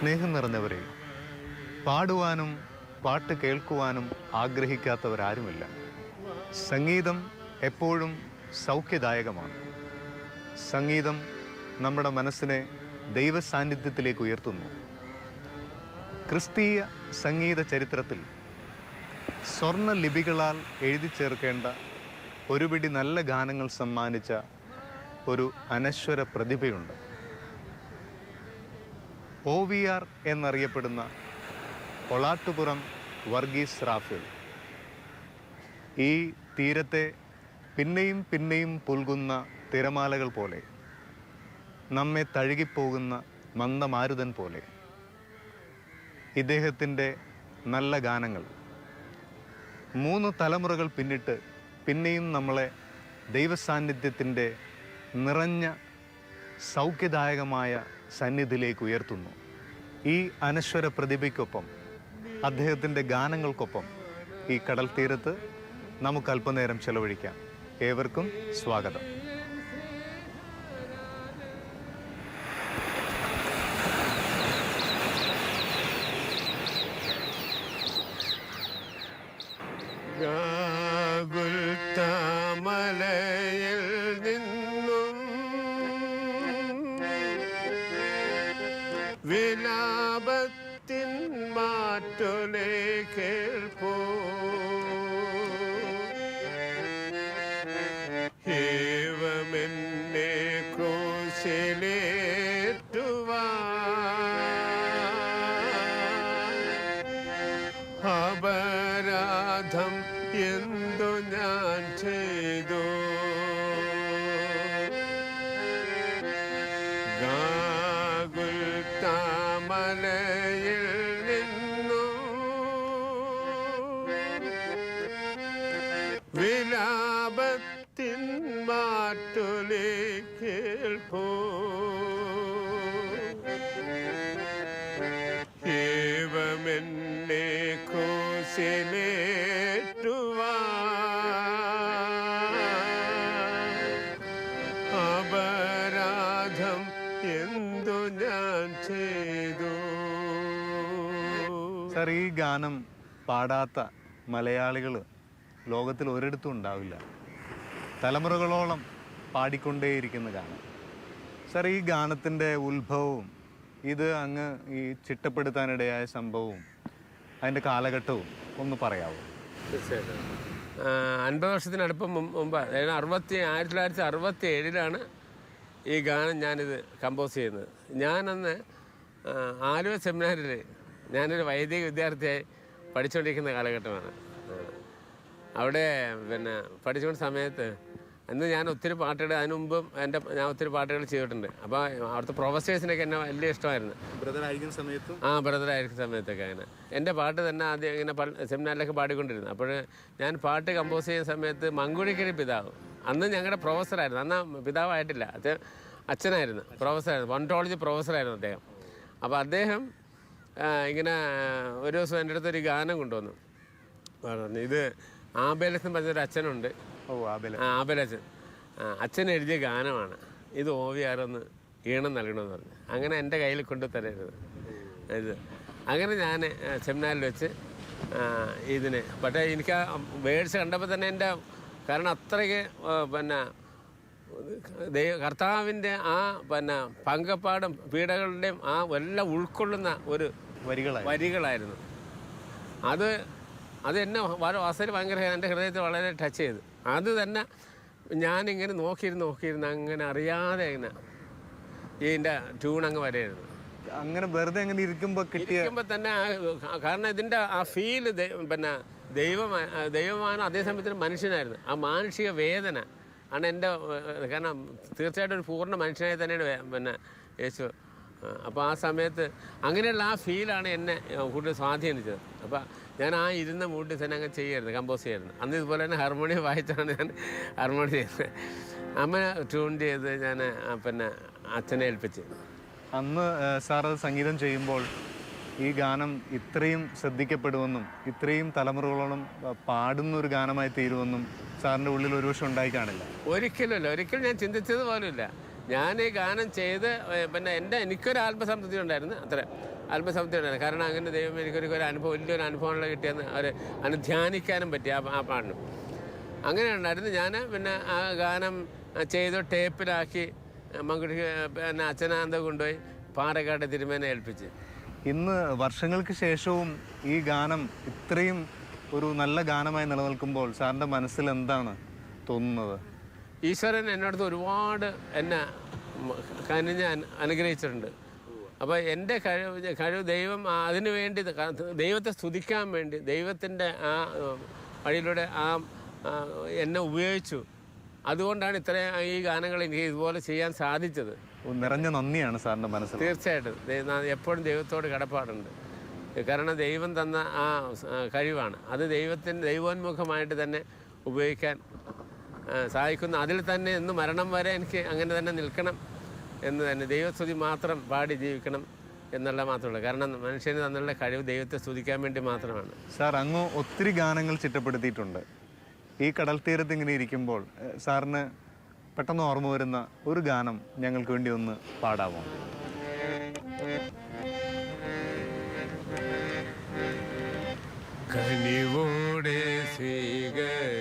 സ്നേഹം നിറഞ്ഞവരെ പാടുവാനും പാട്ട് കേൾക്കുവാനും ആഗ്രഹിക്കാത്തവരാരുമില്ല. സംഗീതം എപ്പോഴും സൗഖ്യദായകമാണ്. സംഗീതം നമ്മുടെ മനസ്സിനെ ദൈവസാന്നിധ്യത്തിലേക്ക് ഉയർത്തുന്നു. ക്രിസ്തീയ സംഗീത ചരിത്രത്തിൽ സ്വർണ ലിപികളാൽ എഴുതി ചേർക്കേണ്ട ഒരുപിടി നല്ല ഗാനങ്ങൾ സമ്മാനിച്ച ഒരു അനശ്വര പ്രതിഭയുണ്ട്. ഒ വി ആർ എന്നറിയപ്പെടുന്ന കൊളാട്ടുപുറം വർഗീസ് റാഫേൽ. ഈ തീരത്തെ പിന്നെയും പിന്നെയും പുൽകുന്ന തിരമാലകൾ പോലെ നമ്മെ തഴുകിപ്പോകുന്ന മന്ദമാരുതൻ പോലെ ഇദ്ദേഹത്തിന്റെ നല്ല ഗാനങ്ങൾ. മൂന്ന് തലമുറകൾ പിന്നിട്ട് പിന്നെയും നമ്മളെ ദൈവസാന്നിധ്യത്തിന്റെ നിറഞ്ഞ സൗഖ്യദായകമായ സന്നിധിയിലേക്ക് ഉയർത്തുന്നു. ഈ അനശ്വര പ്രതിഭയ്ക്കൊപ്പം അദ്ദേഹത്തിന്റെ ഗാനങ്ങൾക്കൊപ്പം ഈ കടൽ തീരത്ത് നമുക്ക് അല്പനേരം ചെലവഴിക്കാം. ഏവർക്കും സ്വാഗതം. സാർ ഈ ഗാനം പാടാത്ത മലയാളികൾ ലോകത്തിൽ ഒരിടത്തും ഉണ്ടാവില്ല. തലമുറകളോളം പാടിക്കൊണ്ടേയിരിക്കുന്ന ഗാനം. സാർ ഈ ഗാനത്തിന്റെ ഉത്ഭവവും ഇത് അങ്ങ് ഈ ചിട്ടപ്പെടുത്താനിടയായ സംഭവവും അതിന്റെ കാലഘട്ടവും ഒന്ന് പറയാമോ തീർച്ചയായിട്ടും. അൻപത് വർഷത്തിനടുപ്പം മുമ്പ് അതായത് അറുപത്തി ആയിരത്തി തൊള്ളായിരത്തി അറുപത്തി ഏഴിലാണ് ഈ ഗാനം ഞാനിത് കമ്പോസ് ചെയ്യുന്നത്. ഞാനന്ന് ആലുവ സെമിനാറിൽ ഞാനൊരു വൈദിക വിദ്യാർത്ഥിയായി പഠിച്ചുകൊണ്ടിരിക്കുന്ന കാലഘട്ടമാണ്. അവിടെ പിന്നെ പഠിച്ചുകൊണ്ട സമയത്ത് അന്ന് ഞാൻ ഒത്തിരി പാട്ടുകൾ അതിനു മുമ്പും എന്റെ ഞാൻ ഒത്തിരി പാട്ടുകൾ ചെയ്തിട്ടുണ്ട്. അപ്പോൾ അവിടുത്തെ പ്രൊഫസേഴ്സിനൊക്കെ എന്നെ വലിയ ഇഷ്ടമായിരുന്നു. ബ്രദറായിരിക്കുന്ന സമയത്ത്? ആ ബ്രദറായിരിക്കുന്ന സമയത്തൊക്കെ അങ്ങനെ. എന്റെ പാട്ട് തന്നെ ആദ്യം ഇങ്ങനെ സെമിനാറിലൊക്കെ പാടിക്കൊണ്ടിരുന്നു അപ്പോൾ ഞാൻ പാട്ട് കമ്പോസ് ചെയ്യുന്ന സമയത്ത് മങ്കുഴിക്കരി പിതാവ്. അന്ന് ഞങ്ങളുടെ പ്രൊഫസറായിരുന്നു. അന്ന് പിതാവായിട്ടില്ല. അത് അച്ഛനായിരുന്നു. പ്രൊഫസറായിരുന്നു. വണ്ടോളജി പ്രൊഫസറായിരുന്നു അദ്ദേഹം. അപ്പോൾ അദ്ദേഹം ഇങ്ങനെ ഒരു ദിവസം എന്റെ അടുത്ത് ഒരു ഗാനം കൊണ്ടുവന്നു. പറഞ്ഞു ഇത് ആബേലച്ചൻ പറഞ്ഞൊരു അച്ഛനുണ്ട്. ഓ ആബേല ആബലച്ചൻ. ആ അച്ഛൻ എഴുതിയ ഗാനമാണ്. ഇത് ഓ വി ആറൊന്ന് ഈണം നൽകണമെന്ന് പറഞ്ഞു. അങ്ങനെ എന്റെ കയ്യിൽ കൊണ്ടു തരരുത്. ഇത് അങ്ങനെ ഞാൻ സെമിനാറിൽ വെച്ച് ഇതിന്. പക്ഷേ എനിക്ക് ആ വേഴ്സ് കണ്ടപ്പോൾ തന്നെ എന്റെ കാരണം അത്രയ്ക്ക് പിന്നെ കർത്താവിന്റെ ആ പിന്നെ പങ്കപ്പാടും പീഡകളുടെയും ആ എല്ലാം ഉൾക്കൊള്ളുന്ന ഒരു വരികളായി വരികളായിരുന്നു. അത് അത് എന്നെ വാസയിൽ ഭയങ്കര എന്റെ ഹൃദയത്തെ വളരെ ടച്ച് ചെയ്തു. അത് തന്നെ ഞാനിങ്ങനെ നോക്കിയിരുന്ന് നോക്കിയിരുന്ന് അങ്ങനെ അറിയാതെ ഇങ്ങനെ ഇതിന്റെ ട്യൂൺ അങ്ങ് വരെയായിരുന്നു. അങ്ങനെ വെറുതെ അങ്ങനെ ഇരിക്കുമ്പോൾ കിട്ടിയ ഇരിക്കുമ്പോൾ തന്നെ കാരണം ഇതിന്റെ ആ ഫീൽ പിന്നെ ദൈവമാ ദൈവമാണ് അതേസമയത്തിന് മനുഷ്യനായിരുന്നു. ആ മാനുഷിക വേദന ആണ് എന്റെ കാരണം തീർച്ചയായിട്ടും ഒരു പൂർണ മനുഷ്യനായി തന്നെയാണ് പിന്നെ യേശു. അപ്പോൾ ആ സമയത്ത് അങ്ങനെയുള്ള ആ ഫീലാണ് എന്നെ കൂടുതൽ സ്വാധീനിച്ചത്. അപ്പോൾ ഞാൻ ആ ഇരുന്ന മൂട്ടിൽ തന്നെ അങ്ങ് ചെയ്യായിരുന്നു കമ്പോസ് ചെയ്യായിരുന്നു അന്ന് ഇതുപോലെ തന്നെ ഹാർമോണിയം വായിച്ചാണ് ഞാൻ ഹാർമോണിയം ചെയ്തത്. അമ്മ ട്യൂൺ ചെയ്ത് ഞാൻ പിന്നെ അച്ഛനെ ഏൽപ്പിച്ച്. അന്ന് സാർ സംഗീതം ചെയ്യുമ്പോൾ ഈ ഗാനം ഇത്രയും ശ്രദ്ധിക്കപ്പെടുമെന്നും ഇത്രയും തലമുറകളോളം പാടുന്ന ഒരു ഗാനമായി തീരുമെന്നും സാറിന്റെ ഉള്ളിൽ ഒരു പക്ഷെ ഉണ്ടായി കാണില്ല ഒരിക്കലുമില്ല. ഒരിക്കലും ഞാൻ ചിന്തിച്ചത് പോലുമില്ല. ഞാൻ ഈ ഗാനം ചെയ്ത് പിന്നെ എന്റെ എനിക്കൊരു ആത്മസംതൃപ്തി ഉണ്ടായിരുന്നു. അത്ര. ആത്മസംതൃപ്തി ഉണ്ടായിരുന്നു. കാരണം അങ്ങനെ ദൈവം എനിക്കൊരു ഒരു അനുഭവം വലിയൊരു അനുഭവമുള്ള കിട്ടിയെന്ന് അവർ അതിന് ധ്യാനിക്കാനും പറ്റി ആ ആ പാടിനും അങ്ങനെ ഉണ്ടായിരുന്നു. ഞാൻ പിന്നെ ആ ഗാനം ചെയ്ത് ടേപ്പിലാക്കി മങ്കുടി പിന്നെ അച്ഛനാന്ത കൊണ്ടുപോയി പാറക്കാട് തിരുമേനെ ഏൽപ്പിച്ച്. ഇന്ന് വർഷങ്ങൾക്ക് ശേഷവും ഈ ഗാനം ഇത്രയും ഒരു നല്ല ഗാനമായി നിലനിൽക്കുമ്പോൾ സാറിന്റെ മനസ്സിൽ എന്താണ് തോന്നുന്നത്? ഈശ്വരൻ എന്നടുത്ത് ഒരുപാട് എന്നെ കനിഞ്ഞ് അനു- അനുഗ്രഹിച്ചിട്ടുണ്ട്. അപ്പോൾ എന്റെ കഴിവ് കഴിവ് ദൈവം അതിനു വേണ്ടി ദൈവത്തെ സ്തുതിക്കാൻ വേണ്ടി ദൈവത്തിന്റെ ആ വഴിയിലൂടെ ആ എന്നെ ഉപയോഗിച്ചു. അതുകൊണ്ടാണ് ഇത്രയും ഈ ഗാനങ്ങൾ എനിക്ക് ഇതുപോലെ ചെയ്യാൻ സാധിച്ചത്. നിറഞ്ഞ നന്ദിയാണ് സാറിന്റെ മനസ്സിൽ. തീർച്ചയായിട്ടും. എപ്പോഴും ദൈവത്തോട് കടപ്പാടുണ്ട്. കാരണം ദൈവം തന്ന ആ കഴിവാണ്. അത് ദൈവത്തിന് ദൈവോന്മുഖമായിട്ട് തന്നെ ഉപയോഗിക്കാൻ സഹായിക്കുന്നു. അതിൽ തന്നെ ഇന്ന് മരണം വരെ എനിക്ക് അങ്ങനെ തന്നെ നിൽക്കണം എന്ന് തന്നെ ദൈവസ്തുതി മാത്രം പാടി ജീവിക്കണം എന്നുള്ള മാത്രമേ ഉള്ളൂ. കാരണം മനുഷ്യന് തന്നുള്ള കഴിവ് ദൈവത്തെ സ്തുതിക്കാൻ വേണ്ടി മാത്രമാണ്. സാർ അങ്ങ് ഒത്തിരി ഗാനങ്ങൾ ചിട്ടപ്പെടുത്തിയിട്ടുണ്ട്. ഈ കടൽ തീരത്ത് ഇങ്ങനെ ഇരിക്കുമ്പോൾ സാറിന് പെട്ടെന്ന് ഓർമ്മ വരുന്ന ഒരു ഗാനം ഞങ്ങൾക്ക് വേണ്ടി ഒന്ന് പാടാമോ? കനിവോടെ സ്വീകരിക്കേണമേ.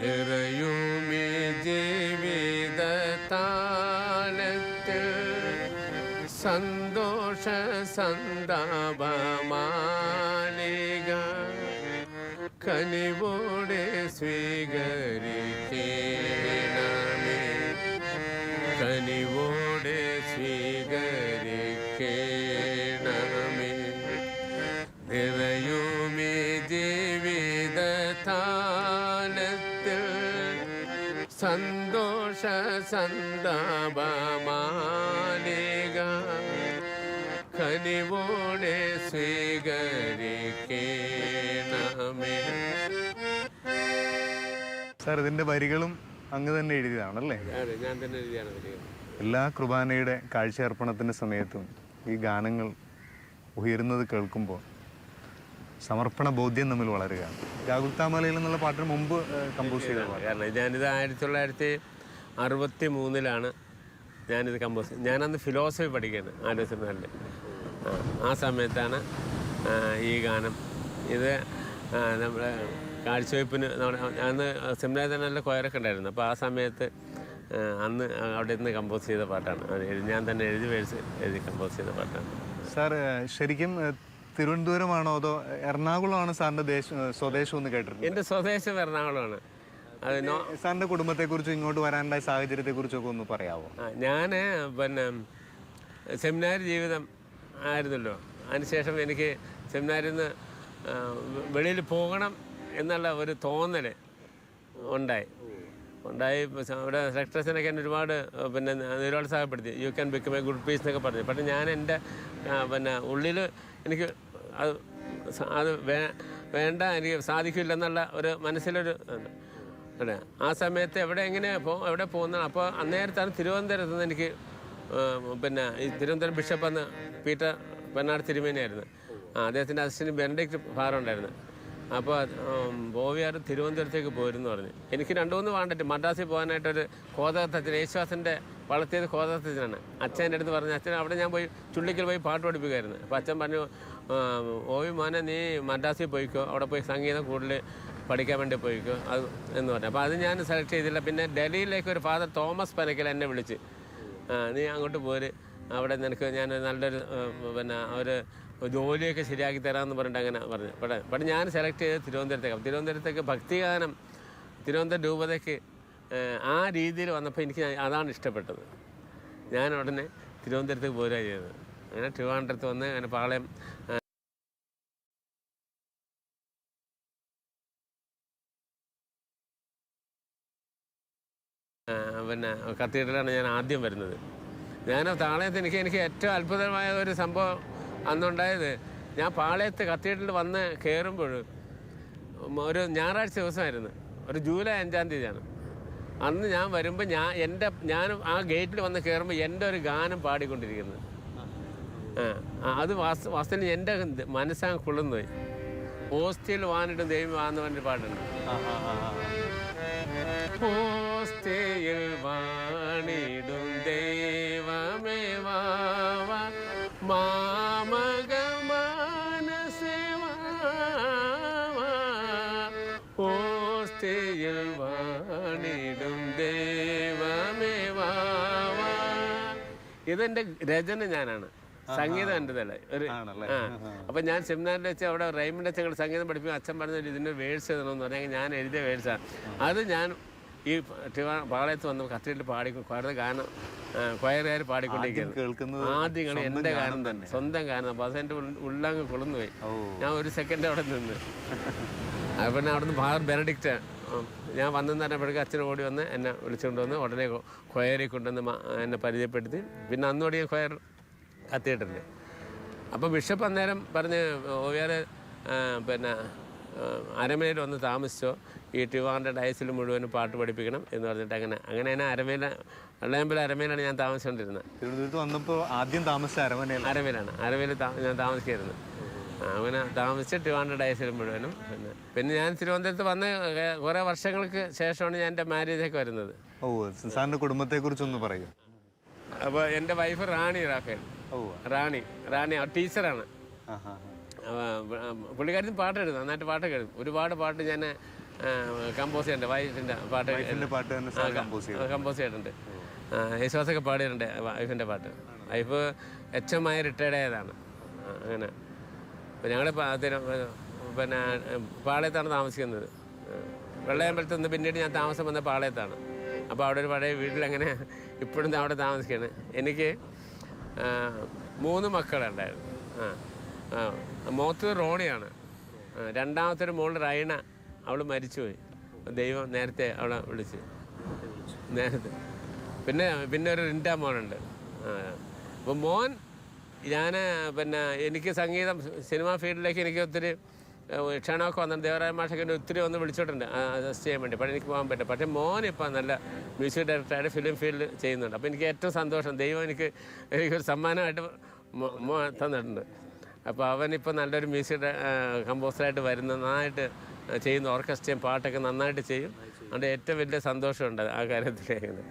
നിറയുമേ ജീവിത സന്തോഷ സന്താപമാലിക സന്താപമാലിക കനിവോടെ സ്വീകരിക്കേണമേ. സാർ ഇതിന്റെ വരികളും അങ്ങ് തന്നെ എഴുതിയതാണല്ലേ? ഞാൻ തന്നെ എഴുതിയാണ് വരികൾ. എല്ലാ കുർബാനയുടെ കാഴ്ചയർപ്പണത്തിന്റെ സമയത്തും ഈ ഗാനങ്ങൾ ഉയരുന്നത് കേൾക്കുമ്പോൾ സമർപ്പണ ബോധ്യം തമ്മിൽ വളരുകയാണ്. രാഹുൽത്താമലയിൽ എന്നുള്ള പാട്ടിന് മുമ്പ് കമ്പോസ് ചെയ്ത കാരണം ഞാനിത് ആയിരത്തി തൊള്ളായിരത്തി അറുപത്തി മൂന്നിലാണ് ഞാനിത് കമ്പോസ് ഞാനന്ന് ഫിലോസഫി പഠിക്കുകയാണ് സെമിനാറിൽ ആ സമയത്താണ് ഈ ഗാനം. ഇത് നമ്മുടെ കാഴ്ചവയ്പ്പിന് നമ്മുടെ അന്ന് സെമിനാറിൽ തന്നെ നല്ല കൊയറൊക്കെ ഉണ്ടായിരുന്നു. അപ്പോൾ ആ സമയത്ത് അന്ന് അവിടെ നിന്ന് കമ്പോസ് ചെയ്ത പാട്ടാണ്. അത് ഞാൻ തന്നെ എഴുതി മേടിച്ച് എഴുതി കമ്പോസ് ചെയ്ത പാട്ടാണ്. സാർ ശരിക്കും തിരുവനന്തപുരമാണോ അതോ എറണാകുളമാണോ സാറിന്റെ ദേശം സ്വദേശം എന്ന് കേട്ടിട്ടുണ്ട്? എന്റെ സ്വദേശം എറണാകുളമാണ്. സാറിന്റെ കുടുംബത്തെക്കുറിച്ചും ഇങ്ങോട്ട് വരാനുണ്ടായ സാഹചര്യത്തെക്കുറിച്ചൊക്കെ ഒന്ന് പറയാമോ ഞാൻ പിന്നെ സെമിനാർ ജീവിതം ആയിരുന്നല്ലോ. അതിനുശേഷം എനിക്ക് സെമിനാരിൽ നിന്ന് വെളിയിൽ പോകണം എന്നുള്ള ഒരു തോന്നൽ ഉണ്ടായി. ഉണ്ടായി അവിടെ സെക്ടേഴ്സിനൊക്കെ എന്നെ ഒരുപാട് പിന്നെ നിരുത്സാഹപ്പെടുത്തി. You can become a good piece എന്നൊക്കെ പറഞ്ഞു. പക്ഷേ ഞാൻ എന്റെ പിന്നെ ഉള്ളിൽ എനിക്ക് അത് അത് വേ വേണ്ട എനിക്ക് സാധിക്കില്ലെന്നുള്ള ഒരു മനസ്സിലൊരു. അല്ലേ? ആ സമയത്ത് എവിടെ എങ്ങനെ പോ എവിടെ പോകുന്ന അപ്പോൾ അന്നേരത്താണ് തിരുവനന്തപുരത്ത് നിന്ന് എനിക്ക് പിന്നെ ഈ തിരുവനന്തപുരം ബിഷപ്പ് എന്ന് പീറ്റർ പെണ്ണാട് തിരുമേനിയായിരുന്നു. ആ അദ്ദേഹത്തിന്റെ അസിസ്റ്റന്റ് ഫാർ ഉണ്ടായിരുന്നു. അപ്പോൾ ബോവിയാർ തിരുവനന്തപുരത്തേക്ക് പോയിരുന്നു പറഞ്ഞു. എനിക്ക് രണ്ടുമൂന്ന് മൂന്ന് വാണ്ടിട്ട് മദ്രാസിൽ പോകാനായിട്ടൊരു കോതകത്തച്ഛൻ യേശുദാസിന്റെ വളർത്തിയത് കോതകത്തച്ഛനാണ് അച്ഛന്റെ അടുത്ത് പറഞ്ഞു അച്ഛൻ അവിടെ ഞാൻ പോയി ചുള്ളിക്കൽ പോയി പാട്ട് പഠിപ്പിക്കുമായിരുന്നു. അപ്പോൾ അച്ഛൻ പറഞ്ഞു ഓവി മോനെ നീ മദ്രാസിൽ പോയിക്കോ അവിടെ പോയി സംഗീതം കൂടുതൽ പഠിക്കാൻ വേണ്ടി പോയിക്കോ. അത് എന്ന് പറഞ്ഞു. അപ്പോൾ അത് ഞാൻ സെലക്ട് ചെയ്തില്ല. പിന്നെ ഡൽഹിയിലേക്ക് ഒരു ഫാദർ തോമസ് പനക്കൽ എന്നെ വിളിച്ച്. നീ അങ്ങോട്ട് പോര്. അവിടെ നിനക്ക് ഞാൻ നല്ലൊരു പിന്നെ ഒരു ജോലിയൊക്കെ ശരിയാക്കി തരാമെന്ന് പറഞ്ഞിട്ട് അങ്ങനെ പറഞ്ഞു. പക്ഷേ പക്ഷേ ഞാൻ സെലക്ട് ചെയ്തത് തിരുവനന്തപുരത്തേക്ക്. തിരുവനന്തപുരത്തേക്ക് ഭക്തിഗാനം തിരുവനന്തപുരം രൂപതയ്ക്ക് ആ രീതിയിൽ വന്നപ്പോൾ എനിക്ക് അതാണ് ഇഷ്ടപ്പെട്ടത്. ഞാൻ ഉടനെ തിരുവനന്തപുരത്തേക്ക് പോരുക ചെയ്തത്. അങ്ങനെ ട്രിവാൻഡ്രത്ത് വന്ന് അങ്ങനെ പാളയം പിന്നെ കത്തീഡ്രലാണ് ഞാൻ ആദ്യം വരുന്നത്. ഞാൻ താളയത്ത് എനിക്ക് എനിക്ക് ഏറ്റവും അത്ഭുതമായ ഒരു സംഭവം അന്നുണ്ടായത് ഞാൻ പാളയത്ത് കത്തീഡ്രൽ വന്ന് കയറുമ്പോൾ ഒരു ഞായറാഴ്ച ദിവസമായിരുന്നു. ഒരു ജൂലൈ അഞ്ചാം തീയതിയാണ്. അന്ന് ഞാൻ വരുമ്പോൾ ഞാൻ എന്റെ ഞാൻ ആ ഗേറ്റിൽ വന്ന് കയറുമ്പോൾ എന്റെ ഒരു ഗാനം പാടിക്കൊണ്ടിരിക്കുന്നത് ആ അത് വാസ് വാസ്തവത്തിൽ എന്റെ മനസ്സാണ് പോയി ഓസ്റ്റിയിൽ വാനിട്ടും ദൈവം വാന്ന് പറഞ്ഞൊരു പാട്ടുണ്ട്. ഇതെന്റെ രചന ഞാനാണ്. സംഗീതം എന്റെതല്ല ഒരു ആ. അപ്പൊ ഞാൻ സെമിനാറിൽ വെച്ച് അവിടെ റൈമിന്റെ അച്ഛൻ സംഗീതം പഠിപ്പിക്കും. അച്ഛൻ പറഞ്ഞ ഇതിന്റെ വേഴ്സ് എഴുതണമെന്ന് പറഞ്ഞാൽ ഞാൻ എഴുതിയ വേഴ്സാണ് അത് ഞാൻ ഈ പാളയത്ത് വന്ന് കത്തിട്ട് പാടി കുറേ ഗാനം കൊയറുകാർ പാടിക്കൊണ്ടിരിക്കുന്നത് ആദ്യം എന്റെ ഗാനം തന്നെ. സ്വന്തം ഗാനം. അപ്പോൾ അത് ഉള്ളങ്ങ് കൊള്ളുന്നു പോയി ഞാൻ ഒരു സെക്കൻഡ് അവിടെ നിന്ന്. അപ്പൊ പിന്നെ അവിടുന്ന് ഫാദർ ബെനഡിക്റ്റ്. ഞാൻ വന്നെന്ന് പറഞ്ഞപ്പോഴേക്കും അച്ഛൻ ഓടി വന്ന് എന്നെ വിളിച്ചുകൊണ്ട് വന്ന് ഉടനെ ക്വയറി കൊണ്ടുവന്ന് എന്നെ പരിചയപ്പെടുത്തി. പിന്നെ അന്നോടി ഞാൻ ക്വയർ കത്തിയിട്ടുണ്ട് അപ്പോൾ ബിഷപ്പ് അന്നേരം പറഞ്ഞ് ഓവിയാർ പിന്നെ അരമനയിൽ വന്ന് താമസിച്ചോ. ഈ ടിവാറിന്റെ ഡയസിൽ മുഴുവനും പാട്ട് പഠിപ്പിക്കണം എന്ന് പറഞ്ഞിട്ട് അങ്ങനെ അങ്ങനെ തന്നെ അരമേല വെള്ളയമ്പല അരമേലാണ് ഞാൻ താമസിച്ചുകൊണ്ടിരുന്നത് തിരുവനന്തപുരത്ത് വന്നപ്പോൾ ആദ്യം താമസിച്ച അരമനയിൽ അരമേലാണ് അരമേൽ ഞാൻ താമസിക്കായിരുന്നു. അങ്ങനെ താമസിച്ച് ടിവാറിന്റെ ഡയസിൽ മുഴുവനും പിന്നെ പിന്നെ ഞാൻ തിരുവനന്തപുരത്ത് വന്ന് കുറെ വർഷങ്ങൾക്ക് ശേഷമാണ് ഞാൻ എന്റെ മാര്യേജൊക്കെ വരുന്നത്. ഓ സാറിന്റെ കുടുംബത്തെ കുറിച്ചൊന്ന് പറയൂ. അപ്പോൾ എന്റെ വൈഫ് റാണി റാഫേൽ. റാണി റാണി ആ ടീച്ചറാണ്. പുള്ളിക്കാരി പുള്ളിക്കാരത്തിന് പാട്ട് എഴുതും നന്നായിട്ട് പാട്ട് എഴുതും ഒരുപാട് പാട്ട് ഞാൻ കമ്പോസ് ചെയ്തിട്ടുണ്ട് വൈഫിന്റെ പാട്ട്. പാട്ട് കമ്പോസ് ചെയ്തിട്ടുണ്ട്. യേശുദാസൊക്കെ പാടിയിട്ടുണ്ട് വൈഫിന്റെ പാട്ട്. വൈഫ് എച്ച് എം ആയി റിട്ടയർഡ് ആയതാണ്. അങ്ങനെ. ഞങ്ങൾ പിന്നെ പാളയത്താണ് താമസിക്കുന്നത്. വെള്ളയമ്പലത്ത് നിന്ന് പിന്നീട് ഞാൻ താമസം വന്ന പാളയത്താണ്. അപ്പോൾ അവിടെ ഒരു പഴയ വീട്ടിലങ്ങനെ ഇപ്പോഴും അവിടെ താമസിക്കുകയാണ് എനിക്ക് മൂന്ന് മക്കളുണ്ടായിരുന്നു. ആ മോത്ത് റോണിയാണ്. രണ്ടാമത്തെ ഒരു മോൾ റൈണ അവൾ മരിച്ചുപോയി. ദൈവം നേരത്തെ അവളെ വിളിച്ച്. നേരത്തെ. പിന്നെ പിന്നെ ഒരു റിൻഡ മോനുണ്ട് അപ്പോൾ മോൻ ഞാൻ പിന്നെ എനിക്ക് സംഗീതം സിനിമാ ഫീൽഡിലേക്ക് എനിക്ക് ഒത്തിരി ക്ഷണമൊക്കെ വന്നിട്ട് ദേവരായ മാഷൊക്കെ ഒത്തിരി ഒന്ന് വിളിച്ചിട്ടുണ്ട്. അസിസ്റ്റ് ചെയ്യാൻ വേണ്ടി. പക്ഷേ എനിക്ക് പോകാൻ പറ്റും പക്ഷേ മോൻ ഇപ്പം നല്ല മ്യൂസിക് ഡയറക്ടറായിട്ട് ഫിലിം ഫീൽഡിൽ ചെയ്യുന്നുണ്ട്. അപ്പോൾ എനിക്ക് ഏറ്റവും സന്തോഷം. ദൈവം എനിക്ക് എനിക്കൊരു സമ്മാനമായിട്ട് മോ- തന്നിട്ടുണ്ട്. അപ്പോൾ അവനിപ്പോൾ നല്ലൊരു മ്യൂസിക് കമ്പോസറായിട്ട് വരുന്ന നന്നായിട്ട് ചെയ്യുന്ന ഓർക്കസ്ട്രയും പാട്ടൊക്കെ നന്നായിട്ട് ചെയ്യും. അതുകൊണ്ട് ഏറ്റവും വലിയ സന്തോഷമുണ്ട് ആ കാര്യത്തിൽ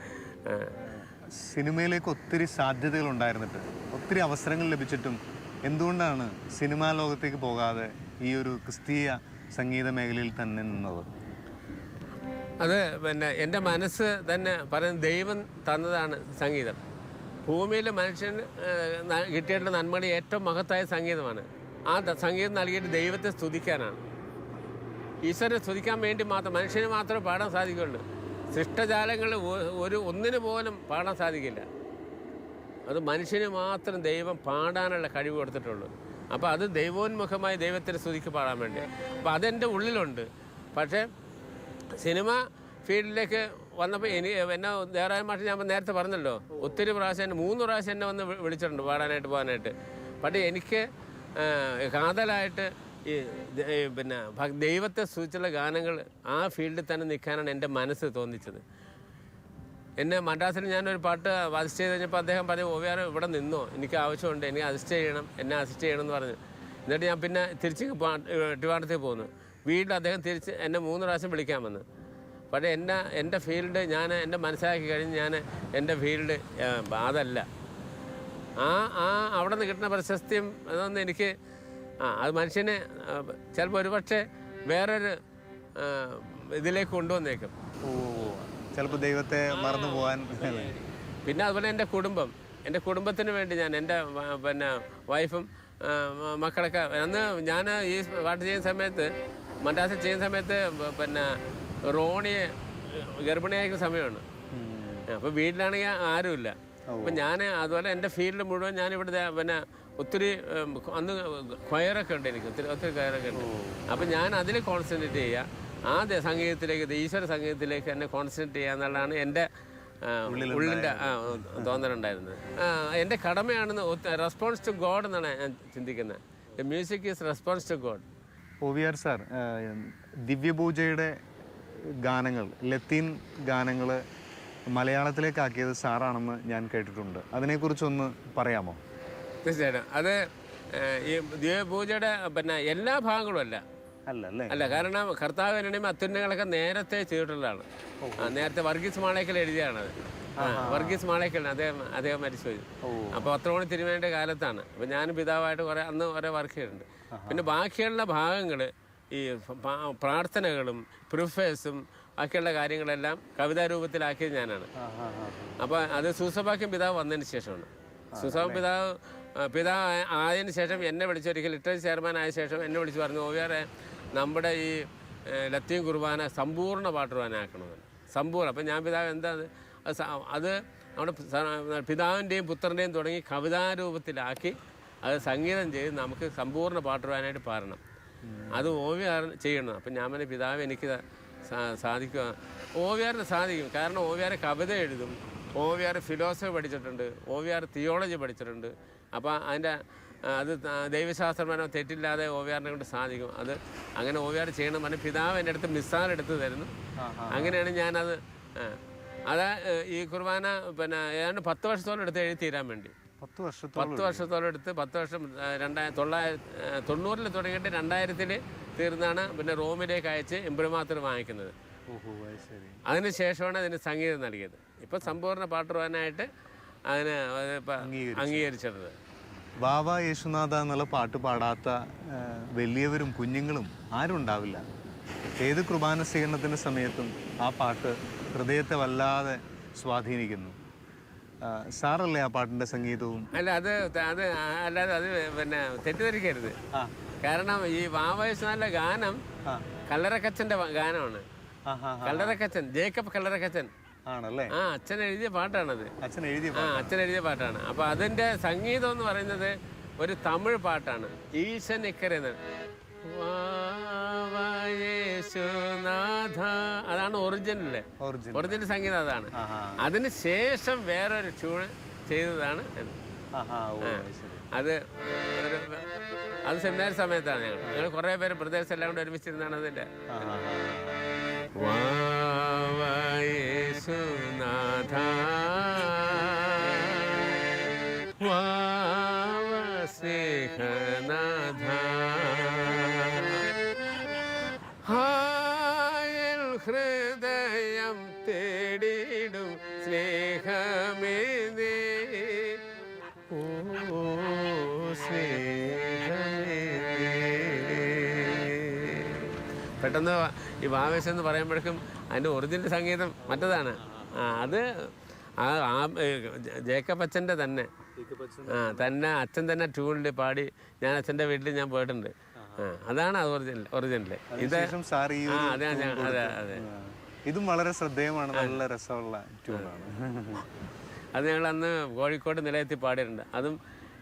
സിനിമയിലേക്ക് ഒത്തിരി സാധ്യതകൾ ഉണ്ടായിരുന്നിട്ട് ഒത്തിരി അവസരങ്ങൾ ലഭിച്ചിട്ടും എന്തുകൊണ്ടാണ് സിനിമാ ലോകത്തേക്ക് പോകാതെ ഈ ഒരു ക്രിസ്തീയ സംഗീത മേഖലയിൽ തന്നെ നിന്നത്? അത് പിന്നെ എന്റെ മനസ്സ് തന്നെ പറയുന്നത് ദൈവം തന്നതാണ് സംഗീതം. ഭൂമിയിൽ മനുഷ്യൻ കിട്ടിയിട്ടുള്ള നന്മയുടെ ഏറ്റവും മഹത്തായ സംഗീതമാണ്. ആ സംഗീതം നൽകിയിട്ട് ദൈവത്തെ സ്തുതിക്കാനാണ്. ഈശ്വരനെ സ്തുതിക്കാൻ വേണ്ടി മാത്രം മനുഷ്യന് മാത്രമേ പാടാൻ സാധിക്കുള്ളൂ സൃഷ്ടജാലങ്ങൾ ഒരു ഒന്നിനു പോലും പാടാൻ സാധിക്കില്ല. അത് മനുഷ്യന് മാത്രം ദൈവം പാടാനുള്ള കഴിവ് കൊടുത്തിട്ടുള്ളൂ. അപ്പോൾ അത് ദൈവോന്മുഖമായി ദൈവത്തിന് സ്തുതിക്ക് പാടാൻ വേണ്ടി. അപ്പോൾ അതെന്റെ ഉള്ളിലുണ്ട്. പക്ഷേ സിനിമ ഫീൽഡിലേക്ക് വന്നപ്പോൾ എനി എന്നെ ദേവരായ മാഷ് ഞാൻ നേരത്തെ പറഞ്ഞല്ലോ ഒത്തിരി പ്രാവശ്യം എന്നെ മൂന്ന് പ്രാവശ്യം എന്നെ വന്ന് വിളിച്ചിട്ടുണ്ട് പാടാനായിട്ട് പോകാനായിട്ട്. പക്ഷേ എനിക്ക് കാതലായിട്ട് ഈ പിന്നെ ദൈവത്തെ സൂചിച്ചുള്ള ഗാനങ്ങൾ ആ ഫീൽഡിൽ തന്നെ നിൽക്കാനാണ് എന്റെ മനസ്സ് തോന്നിച്ചത്. എന്നെ മദ്രാസിൽ ഞാനൊരു പാട്ട് അസിസ്റ്റ് ചെയ്ത് കഴിഞ്ഞപ്പോൾ അദ്ദേഹം പറഞ്ഞു ഓവിയാർ ഇവിടെ നിന്നോ? എനിക്ക് ആവശ്യമുണ്ട്. എനിക്ക് അസിസ്റ്റ് ചെയ്യണം. എന്നെ അസിസ്റ്റ് ചെയ്യണം എന്ന് പറഞ്ഞു. എന്നിട്ട് ഞാൻ പിന്നെ തിരിച്ച് ട്രിവാണ്ടത്തിൽ പോകുന്നു വീട്ടിൽ അദ്ദേഹം തിരിച്ച് എന്നെ മൂന്ന് പ്രാവശ്യം വിളിക്കാൻ വന്നു. പക്ഷേ എന്റെ എന്റെ ഫീൽഡ് ഞാൻ എന്റെ മനസ്സിലാക്കി കഴിഞ്ഞ് ഞാൻ എന്റെ ഫീൽഡ് അതല്ല. ആ ആ അവിടെ നിന്ന് കിട്ടുന്ന പ്രശസ്തിയും അതൊന്നും എനിക്ക് ആ അത് മനുഷ്യനെ ചിലപ്പോൾ ഒരുപക്ഷെ വേറൊരു ഇതിലേക്ക് കൊണ്ടുവന്നേക്കും. ഓ. ചിലപ്പോൾ ദൈവത്തെ മറന്നു പോകാൻ പിന്നെ അതുപോലെ എന്റെ കുടുംബം. എന്റെ കുടുംബത്തിന് വേണ്ടി ഞാൻ എന്റെ പിന്നെ വൈഫും മക്കളൊക്കെ അന്ന് ഞാൻ ഈ പാട്ട് ചെയ്യുന്ന സമയത്ത് മദ്രാസിൽ ചെയ്യുന്ന സമയത്ത് പിന്നെ റോണിയെ ഗർഭിണിയായിരിക്കുന്ന സമയമാണ്. അപ്പോൾ വീട്ടിലാണെങ്കിൽ ആരുമില്ല. അപ്പം ഞാൻ അതുപോലെ എന്റെ ഫീൽഡ് മുഴുവൻ ഞാൻ ഇവിടെ പിന്നെ ഒത്തിരി അന്ന് ക്വയറൊക്കെ ഉണ്ട് എനിക്ക് ഒത്തിരി ഒത്തിരി ക്വയറൊക്കെ ഉണ്ട്. അപ്പം ഞാൻ അതിൽ കോൺസെൻട്രേറ്റ് ചെയ്യുക. ആ സംഗീതത്തിലേക്ക് ഈശ്വര സംഗീതത്തിലേക്ക് എന്നെ കോൺസെൻട്രേറ്റ് ചെയ്യുക എന്നുള്ളതാണ് എന്റെ ഉള്ളിന്റെ തോന്നലുണ്ടായിരുന്നത്. എന്റെ കടമയാണെന്ന് റെസ്പോൺസ് ടു ഗോഡ് എന്നാണ് ഞാൻ ചിന്തിക്കുന്നത്. Music is response to god O V R sir ദിവ്യപൂജയുടെ ഗാനങ്ങൾ ലത്തീൻ ഗാനങ്ങൾ മലയാളത്തിലേക്കാക്കിയത് സാറാണെന്ന് ഞാൻ കേട്ടിട്ടുണ്ട്. അതിനെക്കുറിച്ചൊന്ന് പറയാമോ? തീർച്ചയായിട്ടും. അത് ഈ ദിവ്യപൂജയുടെ പിന്നെ എല്ലാ ഭാഗങ്ങളും അല്ല. അല്ല കാരണം കർത്താവ് എണ്ണയും അത്യുന്നങ്ങളൊക്കെ നേരത്തെ ചെയ്തിട്ടുള്ളതാണ്. നേരത്തെ വർഗീസ് മാളേക്കൽ എഴുതിയാണത്. വർഗീസ് മാളേക്കൽ അദ്ദേഹം അദ്ദേഹം മരിച്ചുപോയി അപ്പൊ അപ്പോൾ പത്രോണി തിരുമേന്റെ കാലത്താണ്. അപ്പോൾ ഞാനും പിതാവായിട്ട് കുറേ അന്ന് കുറേ വർക്ക് ചെയ്തിട്ടുണ്ട്. പിന്നെ ബാക്കിയുള്ള ഭാഗങ്ങൾ ഈ പ്രാർത്ഥനകളും പ്രിഫേഴ്സും ബാക്കിയുള്ള കാര്യങ്ങളെല്ലാം കവിതാ രൂപത്തിലാക്കിയത് ഞാനാണ് അപ്പോൾ അത് സൂസഭാക്യം പിതാവ് വന്നതിന് ശേഷമാണ്. സൂസഭ പിതാവ് പിതാവ് ആയതിനു ശേഷം എന്നെ വിളിച്ചൊരിക്കൽ ലിറ്ററേച്ചർ ചെയർമാൻ ആയ ശേഷം എന്നെ വിളിച്ച് പറഞ്ഞു ഓവിയാറെ നമ്മുടെ ഈ ലത്തീൻ കുർബാന സമ്പൂർണ പാട്ട് കുർബാനയാക്കണമെന്ന് സമ്പൂർണ. അപ്പം ഞാൻ പിതാവ് എന്താ അത് നമ്മുടെ പിതാവിന്റെയും പുത്രന്റെയും തുടങ്ങി കവിതാരൂപത്തിലാക്കി അത് സംഗീതം ചെയ്ത് നമുക്ക് സമ്പൂർണ പാട്ട് കുർബാനായിട്ട് പാടണം. അത് ഓവിയാർ ചെയ്യണം. അപ്പം ഞാൻ പിന്നെ പിതാവ് എനിക്ക് സാധിക്കുക. ഓവിയാറിന് സാധിക്കും. കാരണം ഓവിയാർ കവിത എഴുതും. ഓവിയാർ ഫിലോസഫി പഠിച്ചിട്ടുണ്ട്. ഓവിയാർ തിയോളജി പഠിച്ചിട്ടുണ്ട്. അപ്പോൾ അതിന്റെ അത് തെറ്റില്ലാതെ ഒ തെറ്റില്ലാതെ ഓവിയാറിനെ കൊണ്ട് സാധിക്കും. അത് അങ്ങനെ ഓവിയാർ ചെയ്യണം പറഞ്ഞ് പിതാവ് എന്റെ അടുത്ത് മിസ്സാർ എടുത്ത് തരുന്നു അങ്ങനെയാണ് ഞാനത് അത് ഈ കുർബാന പിന്നെ ഏതാണ്ട് പത്ത് വർഷത്തോളം എടുത്ത് എഴുതി തീരാൻ വേണ്ടി. പത്ത് വർഷത്തോളം പത്ത് വർഷത്തോളം എടുത്ത് പത്ത് വർഷം രണ്ടായിരത്തി തൊള്ളായിരത്തി തൊണ്ണൂറിൽ തുടങ്ങിയിട്ട് രണ്ടായിരത്തിൽ തീർന്നാണ് പിന്നെ റോമിലേക്ക് അയച്ച് എംബ്രമാത്തർ വാങ്ങിക്കുന്നത്. അതിന് ശേഷമാണ് അതിന് സംഗീതം നൽകിയത്. ഇപ്പം സമ്പൂർണ പാട്ടുവാനായിട്ട് അതിന് അത് ബാബ യേശുനാഥ എന്നുള്ള പാട്ട് പാടാത്ത വലിയവരും കുഞ്ഞുങ്ങളും ആരും ഉണ്ടാവില്ല ഏത് കുർബാന സ്വീകരണത്തിന്റെ സമയത്തും ആ പാട്ട് ഹൃദയത്തെ വല്ലാതെ സ്വാധീനിക്കുന്നു. സാറല്ലേ ആ പാട്ടിന്റെ സംഗീതവും? അല്ല അത് അത് അല്ലാതെ അത് പിന്നെ തെറ്റിദ്ധരിക്കരുത്. കാരണം ഈ വാവയസ്നാലിന്റെ ഗാനം ആ. കല്ലറക്കച്ചന്റെ ഗാനമാണ്. കല്ലറക്കച്ചൻ ജേക്കബ് കല്ലറക്കച്ചൻ ആണല്ലേ? ആ അച്ഛൻ എഴുതിയ പാട്ടാണത്. അച്ഛൻ എഴുതിയ ആ അച്ഛൻ എഴുതിയ പാട്ടാണ്. അപ്പൊ അതിന്റെ സംഗീതം എന്ന് പറയുന്നത് ഒരു തമിഴ് പാട്ടാണ്. ഈശൻ ഇക്കര അതാണ് ഒറിജിനൽ ഒറിജിനൽ സംഗീതം അതാണ്. അതിന് ശേഷം വേറൊരു ട്യൂണ് ചെയ്തതാണ് അത്. അത് സെമിനാർ സമയത്താണ് ഞങ്ങൾ. ഞങ്ങൾ കുറേ പേര് പ്രദേശം എല്ലാം കൂടെ ഒരുമിച്ചിരുന്നാണ് അതിന്റെ ആ ആ ആ. യേശുനാഥ സ്നേഹനാഥ ഹായൽ ഹൃദയം തേടിടും സ്നേഹമേ. ഓ സ്നേഹമേ. പെട്ടെന്ന് ഈ ഭാവേശം എന്ന് പറയുമ്പോഴേക്കും അതിന്റെ ഒറിജിനൽ സംഗീതം മറ്റതാണ്. അത് ആ ജേക്കബ് അച്ഛന്റെ തന്നെ. ആ തന്നെ അച്ഛൻ തന്നെ ട്യൂണിൽ പാടി ഞാൻ അച്ഛന്റെ വീട്ടിൽ ഞാൻ പോയിട്ടുണ്ട്. ആ അതാണ് അത് ഒറിജിനൽ ഒറിജിനൽ ഇത് ആ അതെ. അതെ അതെ. ഇതും വളരെ ശ്രദ്ധേയമാണ് നല്ല രസമുള്ള ട്യൂണാണ് അത് ഞങ്ങൾ അന്ന് കോഴിക്കോട് നിലയത്തിൽ പാടിയിട്ടുണ്ട്. അതും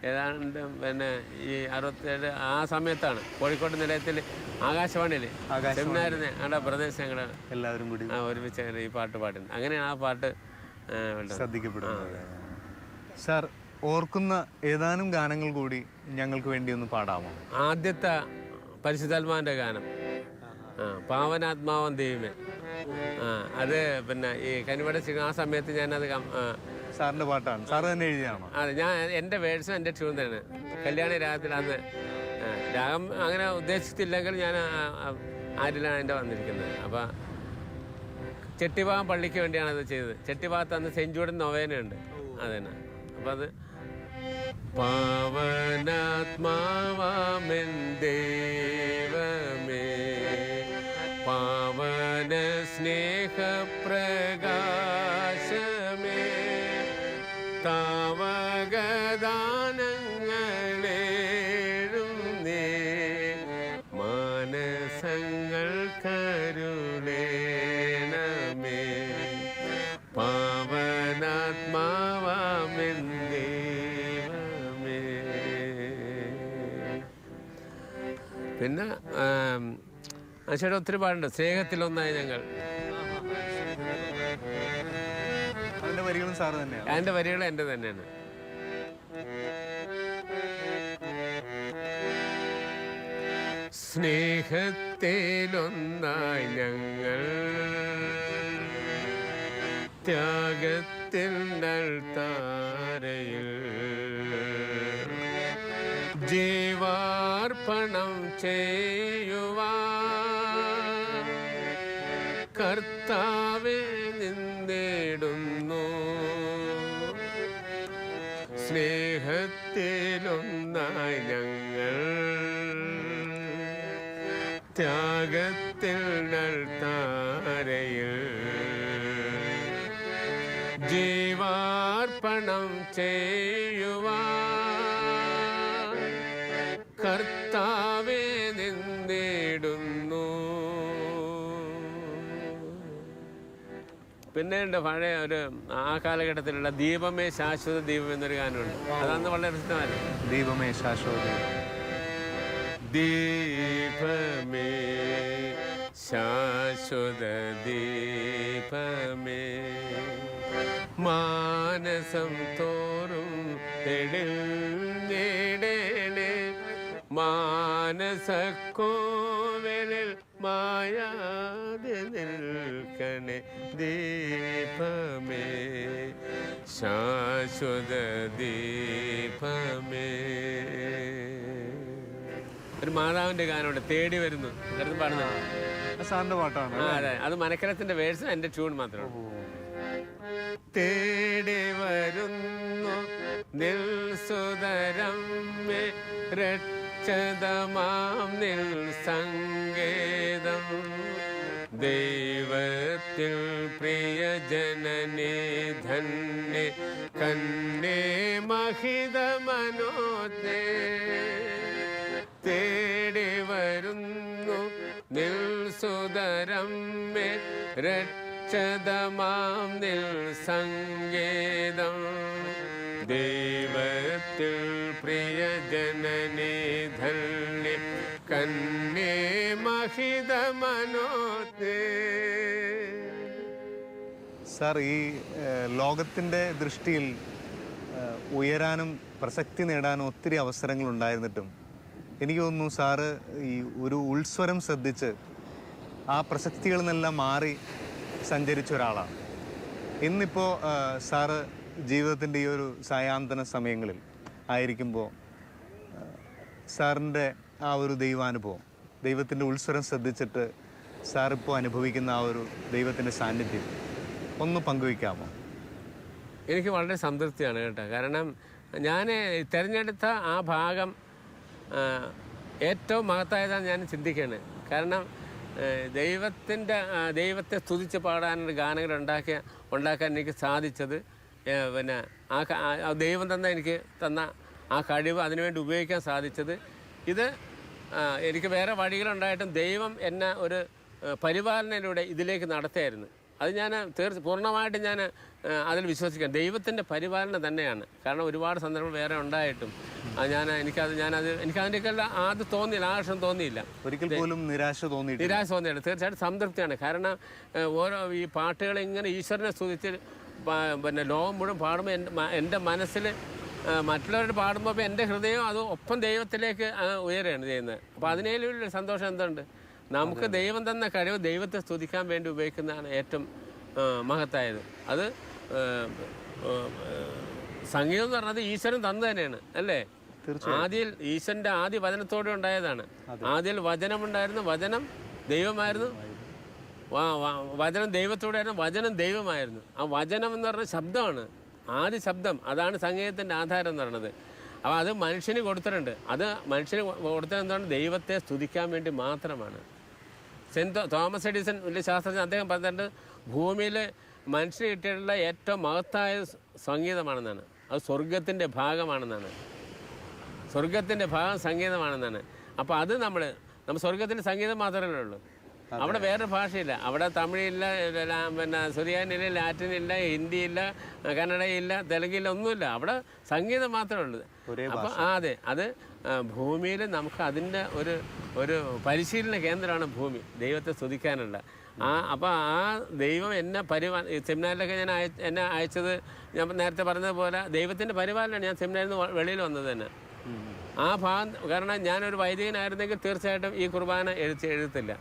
ഏതാണ്ട് പിന്നെ ഈ അറുപത്തേഴ് ആ സമയത്താണ് കോഴിക്കോട് നിലയത്തിൽ ആകാശവാണിയിൽ ആകാശവാണി. സെമിനാറിന് ഞങ്ങളുടെ പ്രദേശം എല്ലാവരും കൂടി ആ ഒരുമിച്ച് അങ്ങനെ ഈ പാട്ട് പാടി അങ്ങനെയാണ് ആ പാട്ട്. ശ്രദ്ധിക്കപ്പെടുന്നത്. സാർ ഓർക്കുന്ന ഏതാനും ഗാനങ്ങൾ കൂടി ഞങ്ങൾക്ക് വേണ്ടി ഒന്ന് പാടാമോ? ആദ്യത്തെ പരിശുദ്ധാത്മാവിന്റെ ഗാനം. ആ പാവനാത്മാവൻ ദൈവമേ. ആ അത് പിന്നെ ഈ കനിവട സിംഗ് ആ സമയത്ത് ഞാനത് സാറിന്റെ പാട്ടാണ്. സാർ തന്നെ എഴുതിയാണോ അതെ ഞാൻ എന്റെ വേഴ്സും എന്റെ ട്യൂൺ തന്നെയാണ്. കല്യാണ രാഗത്തിൽ അന്ന് രാഗം അങ്ങനെ ഉദ്ദേശിച്ചില്ലെങ്കിൽ ഞാൻ ആരിലാണ് എന്റെ വന്നിരിക്കുന്നത്. അപ്പം ചെട്ടിഭാഗം പള്ളിക്ക് വേണ്ടിയാണ് അത് ചെയ്തത്. ചെട്ടിഭാഗത്ത് അന്ന് സെഞ്ച് ജൂഡൻ നൊവേനയുണ്ട് അതന്നെ. അപ്പം അത് പാവനാത്മാവാമെൻ ദേവമേ പാവന സ്നേഹപ്രകാശമേ പിന്നെ ചേട്ടാ ഒത്തിരി പാടുണ്ട്. സ്നേഹത്തിലൊന്നായി ഞങ്ങൾ. അതിന്റെ വരികളും സാറ് തന്നെയാണ്. അതിന്റെ വരികൾ എന്റെ തന്നെയാണ്. സ്നേഹത്തിലൊന്നായി ഞങ്ങൾ. ത്യാഗത്തിൽ ത്യാഗത്തിൽ താരയിൽ ജീവാർപ്പണം ചെയ്യുവാൻ കർത്താവെ നിന്നിടുന്നു പിന്നെ ഉണ്ട് പഴയ ഒരു ആ കാലഘട്ടത്തിലുള്ള ദീപമേ ശാശ്വത ദീപം എന്നൊരു ഗാനമുണ്ട്. അതന്ന് വളരെ പ്രസിദ്ധമായിരുന്നു ദീപമേ ശാശ്വത ദീപമേ ശാശ്വത ദീപമേ മാനസം തോറും തെളിഞ്ഞിടേണേ മാനസക്കോവലിൽ മായാതെ നിൽക്കണേ ദീപമേ ശാശ്വത ദീപമേ ഒരു മാതാവിന്റെ ഗാനമുണ്ട് തേടി വരുന്നു. അടുത്ത് പാടുന്നത് സാറിന്റെ പാട്ടാണ് അതെ. അത് മനക്കരത്തിന്റെ വേഴ്സും എന്റെ ട്യൂൺ മാത്രമാണ് തേടി വരുന്നു നിൽസുതരമ്മേ രക്ഷതമാം നിൽ സങ്കേതം. ദൈവത്തിൽ പ്രിയ ജനനേ ധന്യ കന്നേ മഹിത രക്ഷതമാം നിൽ സങ്കേതം. ദൈവത്തിൽ പ്രിയ ജനനേ ധന്യ കന്നേ മഹിത മനോജേ സാർ ഈ ലോകത്തിന്റെ ദൃഷ്ടിയിൽ ഉയരാനും പ്രസക്തി നേടാനും ഒത്തിരി അവസരങ്ങൾ ഉണ്ടായിരുന്നിട്ടും എനിക്ക് തോന്നുന്നു സാറ് ഈ ഒരു ഉൾസ്വരം ശ്രദ്ധിച്ച് ആ പ്രസക്തികളിൽ നിന്നെല്ലാം മാറി സഞ്ചരിച്ച ഒരാളാണ് ഇന്നിപ്പോൾ സാറ് ജീവിതത്തിന്റെ ഈ ഒരു സായാന്തന സമയങ്ങളിൽ ആയിരിക്കുമ്പോൾ സാറിന്റെ ആ ഒരു ദൈവാനുഭവം ദൈവത്തിന്റെ ഉത്സരം ശ്രദ്ധിച്ചിട്ട് സാറിപ്പോൾ അനുഭവിക്കുന്ന ആ ഒരു ദൈവത്തിന്റെ സാന്നിധ്യം ഒന്ന് പങ്കുവയ്ക്കാമോ? എനിക്ക് വളരെ സംതൃപ്തിയാണ് കേട്ടോ. കാരണം ഞാൻ തിരഞ്ഞെടുത്ത ആ ഭാഗം ഏറ്റവും മഹത്തായതാണ് ഞാൻ ചിന്തിക്കുകയാണ് കാരണം ദൈവത്തിന്റെ ദൈവത്തെ സ്തുതിച്ച് പാടാനൊരു ഗാനങ്ങൾ ഉണ്ടാക്കിയ ഉണ്ടാക്കാൻ എനിക്ക് സാധിച്ചത് പിന്നെ ആ ദൈവം തന്ന എനിക്ക് തന്ന ആ കഴിവ് അതിനുവേണ്ടി ഉപയോഗിക്കാൻ സാധിച്ചത്. ഇത് എനിക്ക് വേറെ വഴികളുണ്ടായിട്ടും ദൈവം എന്നെ ഒരു പരിപാലനയിലൂടെ ഇതിലേക്ക് നടത്തിയായിരുന്നു. അത് ഞാൻ തീർച്ച പൂർണമായിട്ടും ഞാൻ അതിൽ വിശ്വസിക്കാം. ദൈവത്തിന്റെ പരിപാലനം തന്നെയാണ്. കാരണം ഒരുപാട് സന്ദർഭം വേറെ ഉണ്ടായിട്ടും. അത് ഞാൻ എനിക്കത് ഞാനത് എനിക്കതിന്റെയൊക്കെ ആദ്യം തോന്നിയില്ല ആകർഷം തോന്നിയില്ല. ഒരിക്കൽ പോലും നിരാശ തോന്നി നിരാശ തോന്നിയില്ല. തീർച്ചയായിട്ടും സംതൃപ്തിയാണ്. കാരണം ഓരോ ഈ പാട്ടുകൾ ഇങ്ങനെ ഈശ്വരനെ സ്തുതിച്ച് പിന്നെ ലോകം മുഴുവൻ പാടുമ്പോൾ എന്റെ എന്റെ മനസ്സിൽ മറ്റുള്ളവരുടെ പാടുമ്പോൾ എന്റെ ഹൃദയം അത് ഒപ്പം ദൈവത്തിലേക്ക് ഉയരുകയാണ് ചെയ്യുന്നത്. അപ്പോൾ അതിനേലും സന്തോഷം എന്തുണ്ട്? നമുക്ക് ദൈവം തന്ന കഴിവ് ദൈവത്തെ സ്തുതിക്കാൻ വേണ്ടി ഉപയോഗിക്കുന്നതാണ് ഏറ്റവും മഹത്തായത്. അത് സംഗീതം എന്ന് പറഞ്ഞത് ഈശ്വരൻ തന്നു തന്നെയാണ് അല്ലേ? ആദ്യം ഈശ്വരന്റെ ആദ്യ വചനത്തോടെ ഉണ്ടായതാണ്. ആദ്യം വചനമുണ്ടായിരുന്നു വചനം ദൈവമായിരുന്നു. വചനം ദൈവത്തോടെയായിരുന്നു വചനം ദൈവമായിരുന്നു. ആ വചനം എന്ന് പറഞ്ഞ ശബ്ദമാണ് ആദ്യ ശബ്ദം. അതാണ് സംഗീതത്തിന്റെ ആധാരം എന്ന് പറയുന്നത്. അപ്പോൾ അത് മനുഷ്യന് കൊടുത്തിട്ടുണ്ട്. അത് മനുഷ്യന് കൊടുത്തത് എന്താണ്? ദൈവത്തെ സ്തുതിക്കാൻ വേണ്ടി മാത്രമാണ്. സെന്റ് തോമസ് എഡിസൺ വലിയ ശാസ്ത്രജ്ഞൻ അദ്ദേഹം പറഞ്ഞിട്ടുണ്ട് ഭൂമിയിൽ മനുഷ്യന് കിട്ടിയിട്ടുള്ള ഏറ്റവും മഹത്തായ സംഗീതമാണെന്നാണ്. അത് സ്വർഗത്തിന്റെ ഭാഗമാണെന്നാണ്. സ്വർഗത്തിന്റെ ഭാഗം സംഗീതമാണെന്നാണ് അപ്പോൾ അത് നമ്മൾ നമ്മൾ സ്വർഗത്തിന്റെ സംഗീതം മാത്രമേ ഉള്ളൂ. അവിടെ വേറെ ഭാഷയില്ല. അവിടെ തമിഴില്ല പിന്നെ സുറിയാനില്ല ലാറ്റിനില്ല ഹിന്ദിയില്ല കന്നഡയില്ല തെലുങ്കില്ല ഒന്നുമില്ല. അവിടെ സംഗീതം മാത്രമേ ഉള്ളൂ. അപ്പോൾ ആ അതെ അത് ഭൂമിയിൽ നമുക്ക് അതിന്റെ ഒരു ഒരു പരിശീലന കേന്ദ്രമാണ് ഭൂമി. ദൈവത്തെ സ്തുതിക്കാനുള്ള. ആ അപ്പോൾ ആ ദൈവം എന്നെ പരിപാ സെമിനാറിലൊക്കെ ഞാൻ അയ എന്നെ അയച്ചത് ഞാൻ നേരത്തെ പറഞ്ഞതുപോലെ ദൈവത്തിന്റെ പരിപാലനമാണ് ഞാൻ സെമിനാറിൽ നിന്ന് വെളിയിൽ വന്നത് തന്നെ. ആ ഭാഗം കാരണം ഞാനൊരു വൈദികനായിരുന്നെങ്കിൽ തീർച്ചയായിട്ടും ഈ കുർബാന എഴുത്ത് എഴുത്തില്ല.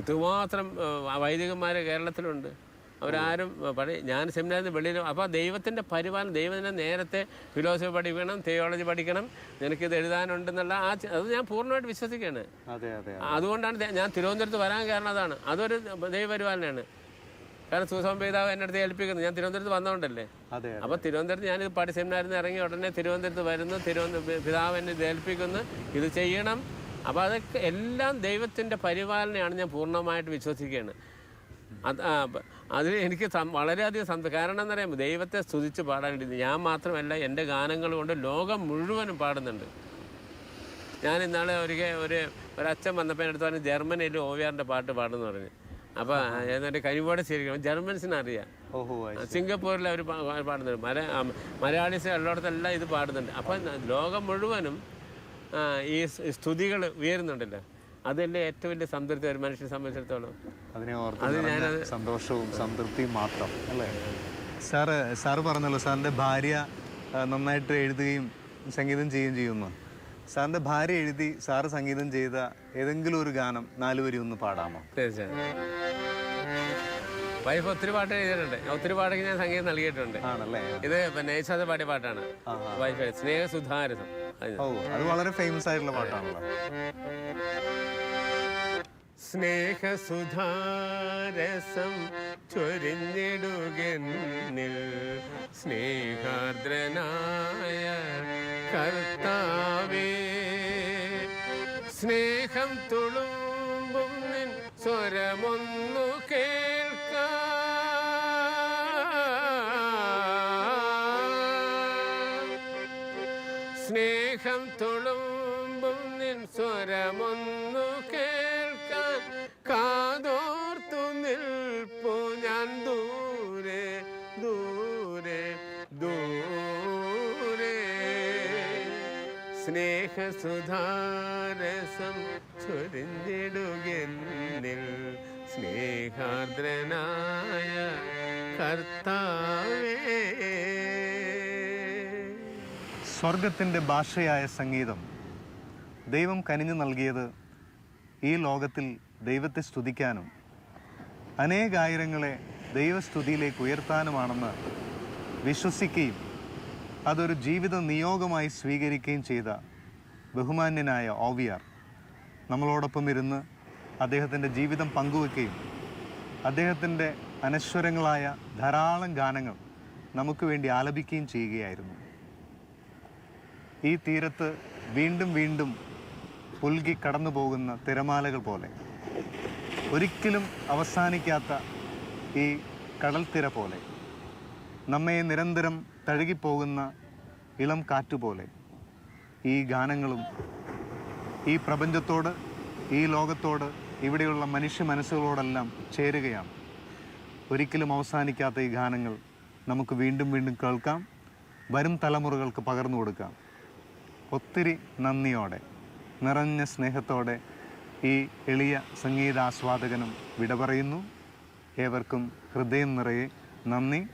എത്രമാത്രം വൈദികന്മാർ കേരളത്തിലുണ്ട്. അവരാരും പഠി പഴയ ഞാൻ സെമിനാറിൽ നിന്ന് വെളിയിൽ അപ്പോൾ ദൈവത്തിന്റെ പരിപാലനം ദൈവത്തിന്റെ നേരത്തെ ഫിലോസഫി പഠിക്കണം തിയോളജി പഠിക്കണം നിനക്കിത് എഴുതാനുണ്ടെന്നുള്ള ആ അത് ഞാൻ പൂർണമായിട്ട് വിശ്വസിക്കുകയാണ്. അതെ അതെ അതുകൊണ്ടാണ് ഞാൻ തിരുവനന്തപുരത്ത് വരാൻ കാരണം അതാണ്. അതൊരു ദൈവപരിപാലനയാണ് കാരണം സുസംഭ പിതാവ് എന്നെ അടുത്ത് ഏൽപ്പിക്കുന്നത് ഞാൻ തിരുവനന്തപുരത്ത് വന്നതുകൊണ്ടല്ലേ അപ്പൊ അപ്പോൾ തിരുവനന്തപുരത്ത് ഞാൻ പാടി സെമിനാറിൽ നിന്ന് ഇറങ്ങി ഉടനെ തിരുവനന്തപുരത്ത് വരുന്നു. തിരുവനന്തപുരം പിതാവ് എന്നെ ഇത് ഏൽപ്പിക്കുന്നു. ഇത് ചെയ്യണം. അപ്പോൾ അതൊക്കെ എല്ലാം ദൈവത്തിന്റെ പരിപാലനയാണ് ഞാൻ പൂർണമായിട്ട് വിശ്വസിക്കുകയാണ്. അത് അതിൽ എനിക്ക് വളരെയധികം സന്തോഷം. കാരണം എന്ന് പറയുമ്പോൾ ദൈവത്തെ സ്തുതിച്ച് പാടാനായിട്ട് ഞാൻ മാത്രമല്ല എന്റെ ഗാനങ്ങൾ കൊണ്ട് ലോകം മുഴുവനും പാടുന്നുണ്ട്. ഞാൻ ഇന്നാളെ ഒരു ഒരു ഒരച്ഛൻ വന്നപ്പോൾ എന്റെ അടുത്ത് പറഞ്ഞു ജർമ്മനിയിൽ ഓവിയാറിന്റെ പാട്ട് പാടുന്നു പറഞ്ഞു. അപ്പോൾ എന്നിട്ട് കരിമ്പോടെ ശരിക്കും ജർമ്മൻസിന് അറിയാം ഓഹോ സിംഗപ്പൂരിൽ അവർ പാടുന്നുണ്ട്. മല മലയാളീസ് ഉള്ളിടത്തെല്ലാം ഇത് പാടുന്നുണ്ട്. അപ്പൊ ലോകം മുഴുവനും ഈ സ്തുതികൾ ഉയരുന്നുണ്ടല്ലോ. അതല്ലേ ഏറ്റവും വലിയ സംതൃപ്തി ഒരു മനുഷ്യനെ സംബന്ധിച്ചിടത്തോളം. അതിനെ ഓർത്ത് സന്തോഷവും സംതൃപ്തിയും മാത്രം അല്ലേ? സാറ് സാറ് പറഞ്ഞല്ലോ സാറിന്റെ ഭാര്യ നന്നായിട്ട് എഴുതുകയും സംഗീതം ചെയ്യുകയും ചെയ്യുന്നു. സാറിന്റെ ഭാര്യ എഴുതി സാറ് സംഗീതം ചെയ്ത ഏതെങ്കിലും ഒരു ഗാനം നാലുവരി ഒന്ന് പാടാമോ? തീർച്ചയായും. വൈഫ് ഒത്തിരി പാട്ട് എഴുതിയിട്ടുണ്ട്. ഒത്തിരി പാട്ടൊക്കെ ഞാൻ സംഗീതം നൽകിയിട്ടുണ്ട്. ആണല്ലേ? ഇത് പിന്നെ യേശാദ പാടിയ പാട്ടാണ്. വൈഫ് സ്നേഹ സുധാരസം ഓ അത് വളരെ ഫേമസ് ആയിട്ടുള്ള പാട്ടാണല്ലോ. സ്നേഹസുധാരസം ചൊരിഞ്ഞിടുകന്നിൽ സ്നേഹാർദ്രനായ കർത്താവേ സ്നേഹം തുളുമ്പും നിൻ സ്വരമൊന്നു സ്വരമൊന്നു കേൾക്കാൻ കാതോർത്തു നിൽപ്പു ഞാൻ ദൂരെ ദൂരെ ദൂരെ. സ്നേഹസുധാരസം ചൊരിഞ്ഞിടുകന്നിൽ സ്നേഹാർദ്രനായ കർത്താവേ. സ്വർഗത്തിന്റെ ഭാഷയായ സംഗീതം ദൈവം കനിഞ്ഞു നൽകിയത് ഈ ലോകത്തിൽ ദൈവത്തെ സ്തുതിക്കാനും അനേകായിരങ്ങളെ ദൈവസ്തുതിയിലേക്ക് ഉയർത്താനുമാണെന്ന് വിശ്വസിക്കുകയും അതൊരു ജീവിത നിയോഗമായി സ്വീകരിക്കുകയും ചെയ്ത ബഹുമാന്യനായ ഓവിയാർ നമ്മളോടൊപ്പം ഇരുന്ന് അദ്ദേഹത്തിന്റെ ജീവിതം പങ്കുവെക്കുകയും അദ്ദേഹത്തിന്റെ അനശ്വരങ്ങളായ ധാരാളം ഗാനങ്ങൾ നമുക്ക് വേണ്ടി ആലപിക്കുകയും ചെയ്യുകയായിരുന്നു. ഈ തീരത്ത് വീണ്ടും വീണ്ടും പുൽകി കടന്നു പോകുന്ന തിരമാലകൾ പോലെ. ഒരിക്കലും അവസാനിക്കാത്ത ഈ കടൽത്തിര പോലെ. നമ്മെ നിരന്തരം തഴുകിപ്പോകുന്ന ഇളം കാറ്റുപോലെ ഈ ഗാനങ്ങളും ഈ പ്രപഞ്ചത്തോട് ഈ ലോകത്തോട് ഇവിടെയുള്ള മനുഷ്യ മനസ്സുകളോടെല്ലാം ചേരുകയാണ്. ഒരിക്കലും അവസാനിക്കാത്ത ഈ ഗാനങ്ങൾ നമുക്ക് വീണ്ടും വീണ്ടും കേൾക്കാം. വരും തലമുറകൾക്ക് പകർന്നു കൊടുക്കാം. ഒത്തിരി നന്ദിയോടെ. നിറഞ്ഞ സ്നേഹത്തോടെ ഈ എളിയ സംഗീതാസ്വാദകനും വിട പറയുന്നു. ഏവർക്കും ഹൃദയം നിറയെ നന്ദി.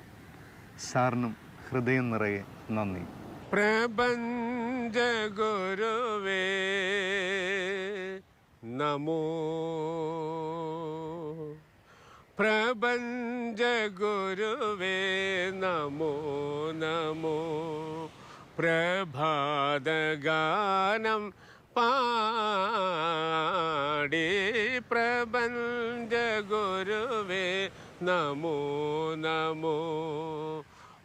സാറിനും ഹൃദയം നിറയെ നന്ദി. പ്രപഞ്ച ഗുരുവേ നമോ. പ്രപഞ്ച ഗുരുവേ നമോ നമോ. പ്രഭാതഗാനം പാടി പ്രപഞ്ച ഗുരുവേ നമോ നമോ.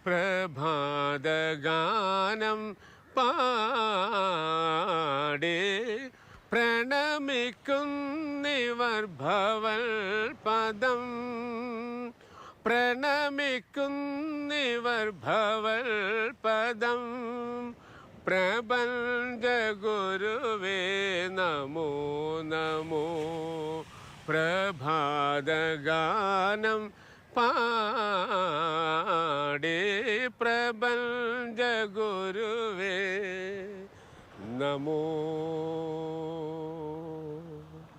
പ്രഭാതഗാനം പാടി പ്രണമിക്കുന്നിവർ ഭവൽ പദം. പ്രണമിക്കുന്നിവർ ഭവൽ പദം. പ്രപഞ്ച ഗുരുവേ നമോ നമോ. പ്രഭാതഗാനം പാടി പ്രപഞ്ച ഗുരുവേ നമോ.